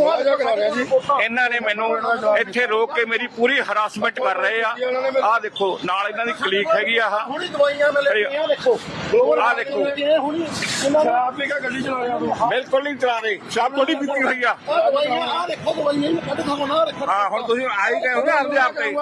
ਇਹਨਾਂ ਨੇ ਮੈਨੂੰ ਇੱਥੇ ਰੋਕ ਕੇ ਮੇਰੀ ਪੂਰੀ ਹਰਾਸਮੈਂਟ ਕਰ ਰਹੇ ਆ। ਆਹ ਦੇਖੋ ਨਾਲ ਇਹਨਾਂ ਦੀ ਕਲੀਕ ਹੈਗੀ ਆ ਆਹ। ਹੁਣੀ ਦਵਾਈਆਂ ਮਿਲ ਰਹੀਆਂ ਦੇਖੋ। ਆਹ ਦੇਖੋ। ਆਪ ਵੀ ਕਾ ਗੱਡੀ ਚਲਾ ਰਿਹਾ ਬਿਲਕੁਲ ਨਹੀਂ ਚਲਾ ਰਹੇ। ਸ਼ਾਪ ਥੋੜੀ ਪੀਤੀ ਹੋਈ ਆ। ਆਹ ਦੇਖੋ ਦਵਾਈਆਂ ਕੱਢ ਖਾਓ ਨਾ ਰੱਖੋ ਹਾਂ ਹੁਣ ਤੁਸੀਂ ਆਈ ਗਏ ਹੋ ਨਾ ਆਪਦੇ ਆਪ ਤੇ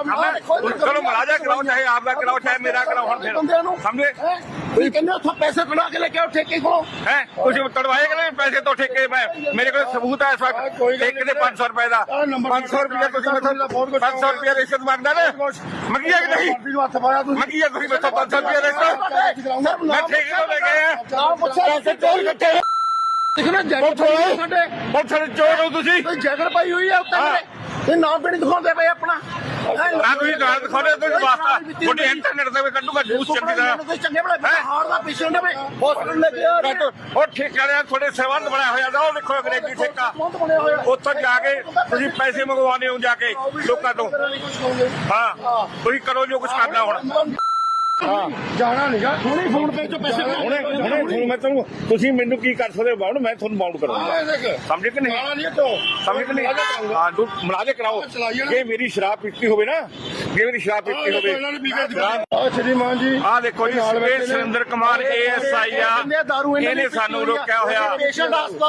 ਚਲੋ ਕਰਾਓ ਚਾਹੇ ਆਪ ਦਾ ਕਰਾਓ ਚਾਹੇ ਮੇਰਾ ਕਰਾਓ ਹੁਣ ਫਿਰ। ਬੰਦਿਆਂ ਨੂੰ ਸਮਝੇ? ਹੈਂ? ਤੁਸੀਂ ਕਹਿੰਦੇ ਉੱਥੋਂ ਪੈਸੇ ਕਢਾ ਕੇ ਲੈ ਕੇ ਆਓ ਠੇਕੇ ਕੋਲੋਂ? ਹੈ ਤੁਸੀਂ ਤੜਵਾਏ ਕਿ ਨਹੀਂ? ਪੈਸੇ ਤੋਂ ਠੇਕੇ ਮੈਂ ਮੇਰੇ ਕੋਲ ਸਬੂਤ ਹੈ ਇਸ ਵਕਤ। ਠੇਕੇ ਦੇ 500 ਰੁਪਏ ਦਾ। 500 ਰੁਪਏ ਤੁਸੀਂ ਮੈਥੋਂ 500 ਰੁਪਏ ਰਿਸ਼ਵਤ ਮੰਗਦਾ ਨਾ। ਮੰਗੀਆ ਕਿ ਨਹੀਂ? ਨੂੰ ਮੰਗੀਆ ਤੁਸੀਂ। ਮੈਥੋਂ 500 ਰੁਪਏ ਰਿਸ਼ਵਤ ਮੈਂ ਠੇਕੇ ਤੋਂ ਲੈ ਕੇ ਆਇਆ। ਨਾ ਪੈਸੇ ਚੋਰ ਕੱਟੇ ਦੇਖਣਾ ਜੈਕਟ ਪਾਈ ਹੋਈ ਸਾਡੇ। ਬਹੁਤ ਸਾਰੇ ਚੋਰ ਹੋ ਤੁਸੀਂ। ਜੈਕਟ ਪਾਈ ਹੋਈ ਹੈ। ਉੱਤੇ। ਇਹ ਨਾਮ ਵੀ ਨਹੀਂ ਦਿਖਾਉਂਦੇ ਪਏ ਆਪਣਾ? ਨਾ ਤੁਸੀਂ ਨਾਲ ਦਿਖਾਉਂਦੇ ਤੁਸੀਂ ਵਾਸਤਾ। ਤੁਹਾਡੀ ਇੰਟਰਨੈਟ ਤੇ ਕੱਢੂਗਾ ਨਿਊਜ਼ ਚੰਗੀ ਤਰ੍ਹਾਂ। ਕੋਈ ਚੰਗੇ ਬੜੇ ਹਾਰ ਦਾ ਪੇਸ਼ੈਂਟ ਹੈ ਹਸਪੀਟਲ ਲੈ ਕੇ ਆ ਉਹ ਠੇਕੇ ਵਾਲਿਆਂ ਤੁਹਾਡੇ ਸੇਵਾਂਤ ਬਣਾਇਆ ਹੋਇਆ ਦਾ ਉਹ ਦੇਖੋ ਅੰਗਰੇਜ਼ੀ ਠੇਕਾ। ਉੱਥੋਂ ਜਾ ਕੇ ਤੁਸੀਂ ਪੈਸੇ ਮੰਗਵਾਉਂਦੇ ਹੋ ਜਾ ਕੇ ਲੋਕਾਂ ਤੋਂ। ਹਾਂ। ਤੁਸੀਂ ਕਰੋ ਜੋ ਕੁਝ ਕਰਨਾ ਹੁਣ। ਜਾਣਾ ਨਹੀਂਗਾ ਹੁਣੇ ਫੋਨ ਪੇ ਚੋਂ ਪੈਸੇ ਹੁਣੇ ਹੁਣੇ ਹੁਣ ਮੈਂ ਤੁਹਾਨੂੰ ਤੁਸੀਂ ਮੈਨੂੰ ਕੀ ਕਰ ਸਕਦੇ ਹੋ ਬਾਉਣ ਮੈਂ ਤੁਹਾਨੂੰ ਬਾਉਂਡ ਕਰੂੰਗਾ। ਸਮਝ ਕਿ ਨਹੀਂ? ਤੋ ਸਮਝ ਕਿ ਨਹੀਂ? ਹਾਂ ਦੂ ਮਲਾਜੇ ਕਰਾਓ। ਜੇ ਮੇਰੀ ਸ਼ਰਾਬ ਪੀਤੀ ਹੋਵੇ ਨਾ ਜੇ ਮੇਰੀ ਸ਼ਰਾਬ ਪੀਤੀ ਹੋਵੇ। ਸ਼ਰਾਬ- ਆ ਸ਼੍ਰੀਮਾਨ ਜੀ ਆਹ ਦੇਖੋ ਜੀ ਸੁਬੇਰ ਸੁਰਿੰਦਰ ਕੁਮਾਰ ਏਐਸਆਈ ਆ ਇਹਨੇ ਸਾਨੂੰ ਰੋਕਿਆ ਹੋਇਆ।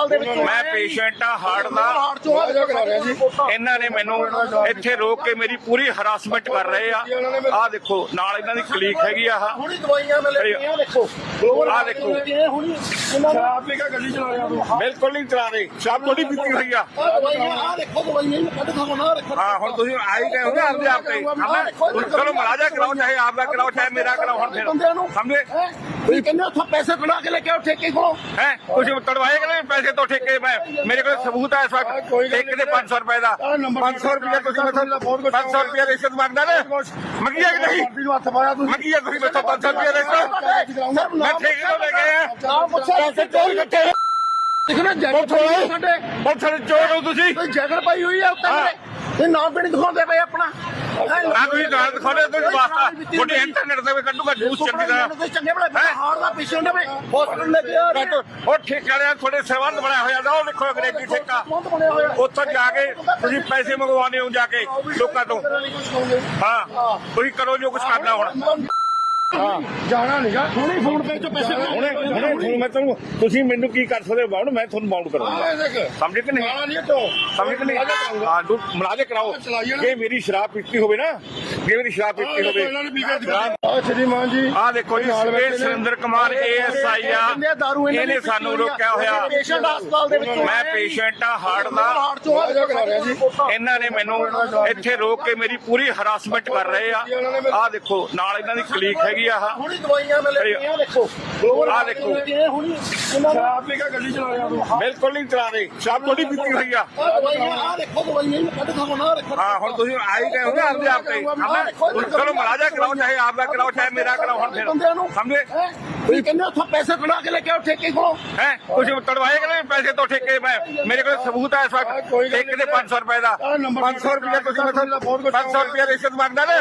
ਦੇ ਮੈਂ ਪੇਸ਼ੈਂਟ ਆ ਹਾਰਟ ਦਾ। ਆ ਇਹਨਾਂ ਨੇ ਮੈਨੂੰ ਇੱਥੇ ਰੋਕ ਕੇ ਮੇਰੀ ਪੂਰੀ ਹਰਾਸਮੈਂਟ ਕਰ ਰਹੇ ਆ। ਆਹ ਦੇਖੋ ਨਾਲ ਇਹਨਾਂ ਦੀ ਕਲੀਕ ਹੈਗੀ ਆ ਆਹ। ਹੁਣੀ ਦਵਾਈਆਂ ਮਿਲ ਰਹੀਆਂ ਦੇਖੋ। ਆਹ ਦੇਖੋ। ਹੁਣੀ ਇਹਨਾਂ ਦਾ ਆਪ ਵੀ ਕਾ ਗੱਡੀ ਚਲਾ ਰਿਹਾ ਤੂੰ। ਬਿਲਕੁਲ ਨਹੀਂ ਚਲਾ ਰਹੇ। ਸ਼ਾਪ ਥੋੜੀ ਪੀਤੀ ਹੋਈ ਆ। ਆਹ ਦੇਖੋ ਦਵਾਈਆਂ ਨੂੰ ਕੱਢ ਖਾਓ ਨਾ ਰੱਖੋ ਹਾਂ ਹੁਣ ਤੁਸੀਂ ਆਈ ਗਏ ਹੋ ਨਾ ਆਪਦੇ ਆਪ ਤੇ। ਹਮੇ ਚਲੋ ਮਲਾਜਾ ਕਰਾਓ ਚਾਹੇ ਆਪ ਦਾ ਕਰਾਓ ਚਾਹੇ ਮੇਰਾ ਕਰਾਓ ਹੁਣ ਫਿਰ। ਬੰਦਿਆਂ ਨੂੰ ਸਮਝੇ? ਹੈਂ? ਤੁਸੀਂ ਕਹਿੰਦੇ ਉੱਥੋਂ ਪੈਸੇ ਕਢਾ ਕੇ ਲੈ ਕੇ ਆਓ ਠੇਕੇ ਕੋਲੋਂ? ਹੈ? ਤੁਸੀਂ ਤੜਵਾਏ ਕਿ ਨਹੀਂ? ਪੈਸੇ ਤੋਂ ਠੇਕੇ ਮੈਂ ਮੇਰੇ ਕੋਲ ਸਬੂਤ ਹੈ ਇਸ ਵਕਤ। ਠੇਕੇ ਦੇ 500 ਰੁਪਏ ਦਾ। 500 ਰੁਪਏ ਤੁਸੀਂ ਮੈਥੋਂ 500 ਰੁਪਏ ਰਿਸ਼ਵਤ ਮੰਗਦਾ ਨਾ। ਮੰਗੀਆ ਕਿ ਨਹੀਂ? ਨੂੰ ਹੱਥ ਪਾਇਆ ਤੂੰ ਮੰਗੀਆ ਤੁਸੀਂ ਮੈਥੋਂ 500 ਰੁਪਏ ਰਿਸ਼ਵਤ ਮੈਂ ਠੇਕੇ ਤੋਂ ਲੈ ਕੇ ਆਇਆ। ਨਾ ਪੁੱਛਿਆ। ਪੈਸੇ ਚੋਰ ਕੱਟੇ ਦੇਖਣਾ ਜੈਕਟ ਪਾਈ ਹੋਈ ਸਾਡੇ। ਬਹੁਤ ਸਾਰੇ ਚੋਰ ਹੋ ਤੁਸੀਂ। ਕੋਈ ਜੈਕਟ ਪਾਈ ਹੋਈ ਹੈ। ਉੱਤੇ ਇਹ ਨਾਮ ਵੀ ਨਹੀਂ ਦਿਖਾਉਂਦੇ ਪਏ ਆਪਣਾ। ਨਾ ਤੁਸੀਂ ਨਾਲ ਦਿਖਾਉਂਦੇ ਤੁਸੀਂ ਵਾਸਤਾ ਤੁਹਾਡੀ ਇੰਟਰਨੈਟ ਤੇ ਵੀ ਕੱਢੂਗਾ ਨਿਊਜ਼ ਚੰਗੀ ਤਰ੍ਹਾਂ। ਕੋਈ ਚੰਗੇ ਬੜੇ ਹਾਰ ਦਾ ਪੇਸ਼ੈਂਟ ਹੈ ਹਸਪੀਟਲ ਲੈ ਕੇ ਆ ਕੱਟ ਉਹ ਠੇਕੇ ਵਾਲਿਆਂ ਤੁਹਾਡੇ ਸੇਵਾਂਤ ਬਣਾਇਆ ਹੋਇਆ ਦਾ ਉਹ ਦੇਖੋ ਅੰਗਰੇਜ਼ੀ ਠੇਕਾ। ਕੌਣ ਬਣਿਆ ਹੋਇਆ। ਉੱਥੋਂ ਜਾ ਕੇ ਤੁਸੀਂ ਪੈਸੇ ਮੰਗਵਾਉਂਦੇ ਹੋ ਜਾ ਕੇ ਲੋਕਾਂ ਤੋਂ। ਹਾਂ ਤੁਸੀਂ ਕਰੋ ਜੋ ਕੁਝ ਕਰਨਾ ਹੁਣ। ਜਾਣਾ ਨਹੀਂਗਾ ਹੁਣੇ ਫੋਨ ਪੇ ਚੋਂ ਪੈਸੇ ਹੁਣੇ ਹੁਣੇ ਹੁਣ ਮੈਂ ਤੁਹਾਨੂੰ ਤੁਸੀਂ ਮੈਨੂੰ ਕੀ ਕਰ ਸਕਦੇ ਹੋ ਬਾਉਣ ਮੈਂ ਤੁਹਾਨੂੰ ਬਾਉਂਡ ਕਰੂੰਗਾ। ਸਮਝ ਕਿ ਨਹੀਂ? ਜਾਣਾ ਨਹੀਂ ਤੋ ਸਮਝ ਕਿ ਨਹੀਂ? ਹਾਂ ਦੂ ਮਲਾਜੇ ਕਰਾਓ। ਜੇ ਮੇਰੀ ਸ਼ਰਾਬ ਪੀਤੀ ਹੋਵੇ ਨਾ ਜੇ ਮੇਰੀ ਸ਼ਰਾਬ ਪੀਤੀ ਹੋਵੇ। ਆ ਸ਼੍ਰੀਮਾਨ ਜੀ। ਆਹ ਦੇਖੋ ਜੀ ਸੁਬੇਰ ਸੁਰਿੰਦਰ ਕੁਮਾਰ ਏਐਸਆਈ ਆ। ਇਹਨੇ ਸਾਨੂੰ ਰੋਕਿਆ ਹੋਇਆ। ਪੇਸ਼ੈਂਟ ਹਸਪਤਾਲ ਦੇ ਵਿੱਚ ਮੈਂ ਪੇਸ਼ੈਂਟ ਆ ਹਾਰਟ ਦਾ। ਆ ਇਹਨਾਂ ਨੇ ਮੈਨੂੰ ਇੱਥੇ ਰੋਕ ਕੇ ਮੇਰੀ ਪੂਰੀ ਹਰਾਸਮੈਂਟ ਕਰ ਰਹੇ ਆ। ਆਹ ਦੇਖੋ ਨਾਲ ਇਹਨਾਂ ਦੀ ਕਲੀਕ ਹੈਗੀ ਆ ਆਹ। ਹੁਣੀ ਦਵਾਈਆਂ ਮਿਲ ਰਹੀਆਂ ਦੇਖੋ। ਆਹ ਦੇਖੋ। ਹੁਣੀ ਇਹਨਾਂ ਆਪ ਵੀ ਕਾ ਗੱਡੀ ਚਲਾ ਰਿਹਾ ਤੂੰ। ਬਿਲਕੁਲ ਨਹੀਂ ਚਲਾ ਰਹੇ। ਸ਼ਾਪ ਥੋੜੀ ਪੀਤੀ ਹੋਈ ਆ। ਆਹ ਦਵਾਈਆਂ ਆਹ ਦੇਖੋ ਦਵਾਈਆਂ ਨੂੰ ਕੱਢ ਖਾਓ ਨਾ ਰੱਖੋ ਹਾਂ ਹੁਣ ਤੁਸੀਂ ਆਈ ਗਏ ਹੋ ਨਾ ਆਪਦੇ ਆਪ ਤੇ। ਹਮੇ ਚਲੋ ਮਲਾਜਾ ਕਰਾਓ ਚਾਹੇ ਆਪ ਦਾ ਕਰਾਓ ਚਾਹੇ ਮੇਰਾ ਕਰਾਓ ਹੁਣ ਫਿਰ। ਬੰਦਿਆਂ ਨੂੰ। ਸਮਝੇ? ਹੈਂ? ਤੁਸੀਂ ਕਹਿੰਦੇ ਉੱਥੋਂ ਪੈਸੇ ਕਢਾ ਕੇ ਲੈ ਕੇ ਆਓ ਠੇਕੇ ਕੋਲੋਂ? ਹੈ? ਤੁਸੀਂ ਤੜਵਾਏ ਕਿ ਪੈਸੇ ਤੋਂ ਠੇਕੇ? ਮੈਂ ਮੇਰੇ ਕੋਲ ਸਬੂਤ ਹੈ ਇਸ ਵਕਤ। ਠੇਕੇ ਦੇ 500 ਰੁਪਏ ਦਾ। 500 ਰੁਪਏ ਤੁਸੀਂ ਮੈਥੋਂ 500 ਰੁਪਏ ਰਿਸ਼ਵਤ ਮੰਗਦਾ ਨਾ।